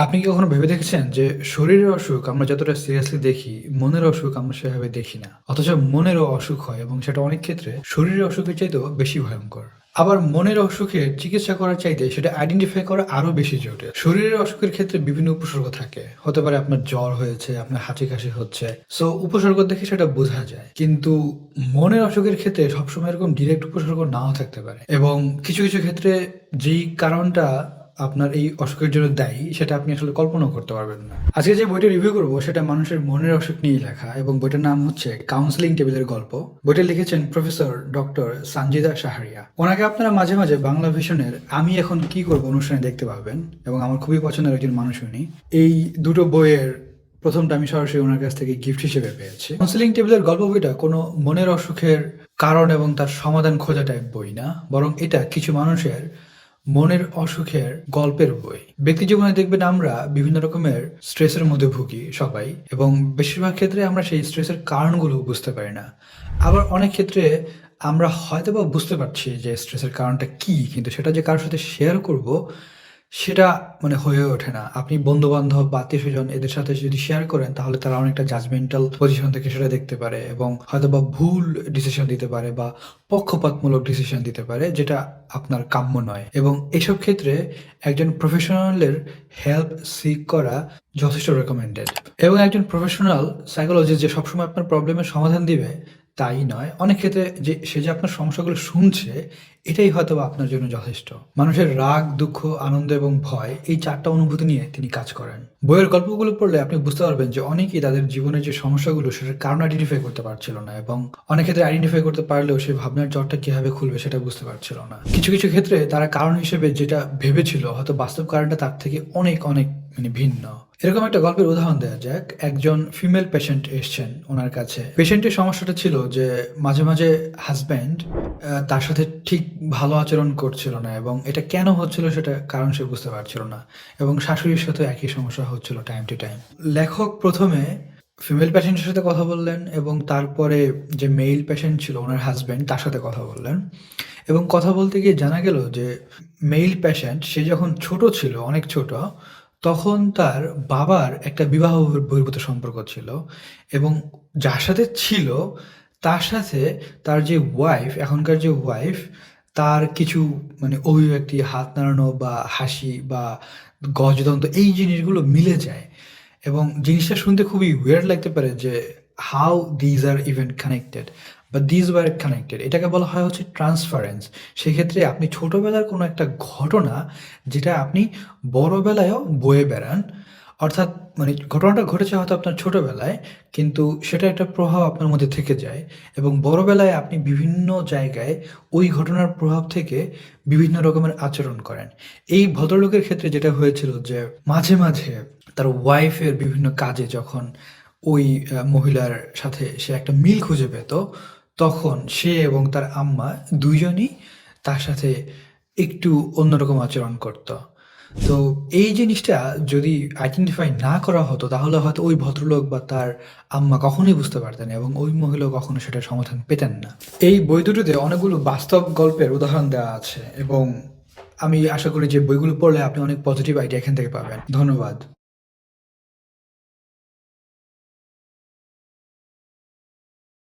আপনি কি কখনো ভেবে দেখেছেন যে শরীরের অসুখ আমরা যতটা সিরিয়াসলি দেখি, মনের অসুখ আমরা সেভাবে দেখি না? অথচ মনেরও অসুখ হয় এবং সেটা অনেক ক্ষেত্রে শরীরের অসুখের চাইতেও বেশি ভয়ঙ্কর। আবার মনের অসুখের চিকিৎসা করার চাইতে সেটা আইডেন্টিফাই করা আরও বেশি জটিল শরীরের অসুখের ক্ষেত্রে বিভিন্ন উপসর্গ থাকে। হতে পারে আপনার জ্বর হয়েছে, আপনার হাঁচি কাশি হচ্ছে। সো উপসর্গ দেখে সেটা বোঝা যায়। কিন্তু মনের অসুখের ক্ষেত্রে সবসময় এরকম ডিরেক্ট উপসর্গ নাও থাকতে পারে। এবং কিছু কিছু ক্ষেত্রে যেই কারণটা আপনার এই অসুখের জন্য দায়ী, সেটা আপনি আসলে কল্পনাও করতে পারবেন না। আজকে যে বইটা রিভিউ করব, সেটা মানুষের মনের অসুখ নিয়ে লেখা এবং বইটার নাম হচ্ছে কাউন্সিলিং টেবিলের গল্প। বইটা লিখেছেন প্রফেসর ডক্টর সানজিদা সাহারিয়া ওনাকে আপনারা মাঝে মাঝে বাংলা ভিশনের আমি এখন কি করব অনুষ্ঠানে দেখতে পাবেন এবং আমার খুবই পছন্দের একজন মানুষ উনি। এই দুটো বইয়ের প্রথমটা আমি সরাসরি ওনার কাছ থেকে গিফট হিসেবে পেয়েছি। কাউন্সিলিং টেবিলের গল্প বইটা কোনো মনের অসুখের কারণ এবং তার সমাধান খোঁজা টাইপ বই না, বরং এটা কিছু মানুষের মনের অসুখের গল্পের বই। ব্যক্তি জীবনে দেখবেন আমরা বিভিন্ন রকমের স্ট্রেসের মধ্যে ভুগি সবাই এবং বেশিরভাগ ক্ষেত্রে আমরা সেই স্ট্রেসের কারণগুলো বুঝতে পারি না। আবার অনেক ক্ষেত্রে আমরা হয়তো বা বুঝতে পারছি যে স্ট্রেসের কারণটা কি, কিন্তু সেটা যে কারোর সাথে শেয়ার করব সেটা মানে হয়ে ওঠে না। আপনি বন্ধু বান্ধব বা আত্মীয় স্বজন এদের সাথে যদি শেয়ার করেন, তাহলে তারা অনেকটা জাজমেন্টাল পজিশন থেকে সেটা দেখতে পারে এবং হয়তো বা ভুল ডিসিশন দিতে পারে বা পক্ষপাতমূলক ডিসিশন দিতে পারে, যেটা আপনার কাম্য নয়। এবং এসব ক্ষেত্রে একজন প্রফেশনালের হেল্প সিক করা যথেষ্ট রেকমেন্ডেড এবং একজন প্রফেশনাল সাইকোলজিস্ট যে সবসময় আপনার প্রবলেমের সমাধান দিবে তাই নয়। অনেক ক্ষেত্রে যে, সে যে আপনার সমস্যাগুলো শুনছে, এটাই হয়তো আপনার জন্য যথেষ্ট। মানুষের রাগ, দুঃখ, আনন্দ এবং ভয়, এই চারটা অনুভূতি নিয়ে তিনি কাজ করেন। বইয়ের গল্পগুলো পড়লে আপনি বুঝতে পারবেন যে, অনেকেই তাদের জীবনের যে সমস্যাগুলো, সেটার কারণ আইডেন্টিফাই করতে পারছিল না এবং অনেক ক্ষেত্রে আইডেন্টিফাই করতে পারলেও সেই ভাবনার জ্বরটা কীভাবে খুলবে সেটা বুঝতে পারছিল না। কিছু কিছু ক্ষেত্রে তারা কারণ হিসেবে যেটা ভেবেছিল, হয়তো বাস্তব কারণটা তার থেকে অনেক অনেক মানে ভিন্ন। এরকম একটা গল্পের উদাহরণ দেওয়া যাক। একজন ফিমেল পেশেন্ট এসছেন ওনার কাছে। পেশেন্টের সমস্যাটা ছিল যে মাঝে মাঝে হাজব্যান্ড তার সাথে ঠিক ভালো আচরণ করছিল না এবং এটা কেন হচ্ছিল সেটা কারণ সে বুঝতে পারছিল না এবং শাশুড়ির সাথে একই সমস্যা হচ্ছিল টাইম টু টাইম লেখক প্রথমে ফিমেল পেশেন্টের সাথে কথা বললেন এবং তারপরে যে মেল পেশেন্ট ছিল ওনার হাজব্যান্ড তার সাথে কথা বললেন এবং কথা বলতে গিয়ে জানা গেল যে মেল পেশেন্ট সে যখন ছোট ছিল, অনেক ছোট তখন তার বাবার একটা বিবাহ বহির্ভূত সম্পর্ক ছিল এবং যার সাথে ছিল, তার সাথে তার যে ওয়াইফ এখনকার যে ওয়াইফ তার কিছু মানে অভিব্যক্তি, হাত নাড়ানো বা হাসি বা গজদন্ত এই জিনিসগুলো মিলে যায়। এবং জিনিসটা শুনতে খুবই ওয়ার্ড লাগতে পারে যে how these are even connected বা দিজ ওয়ার কানেক্টেড এটাকে বলা হয় হচ্ছে ট্রান্সফারেন্স সেক্ষেত্রে আপনি ছোটোবেলার কোনো একটা ঘটনা যেটা আপনি বড়োবেলায়ও বয়ে বেড়ান, অর্থাৎ মানে ঘটনাটা ঘটেছে হয়তো আপনার ছোটোবেলায়, কিন্তু সেটা একটা প্রভাব আপনার মধ্যে থেকে যায় এবং বড়োবেলায় আপনি বিভিন্ন জায়গায় ওই ঘটনার প্রভাব থেকে বিভিন্ন রকমের আচরণ করেন। এই ভদ্রলোকের ক্ষেত্রে যেটা হয়েছিল যে মাঝে মাঝে তার ওয়াইফের বিভিন্ন কাজে যখন ওই মহিলার সাথে সে একটা মিল খুঁজে পেত তখন সে এবং তার আম্মা দুইজনই তার সাথে একটু অন্যরকম আচরণ করত। তো এই জিনিসটা যদি আইডেন্টিফাই না করা হতো, তাহলে হয়তো ওই ভদ্রলোক বা তার আম্মা কখনোই বুঝতে পারতেন এবং ওই মহিলা কখনো সেটার সমাধান পেতেন না। এই বই দুটোতে অনেকগুলো বাস্তব গল্পের উদাহরণ দেওয়া আছে এবং আমি আশা করি যে বইগুলো পড়লে আপনি অনেক পজিটিভ আইডিয়া এখান থেকে পাবেন। ধন্যবাদ।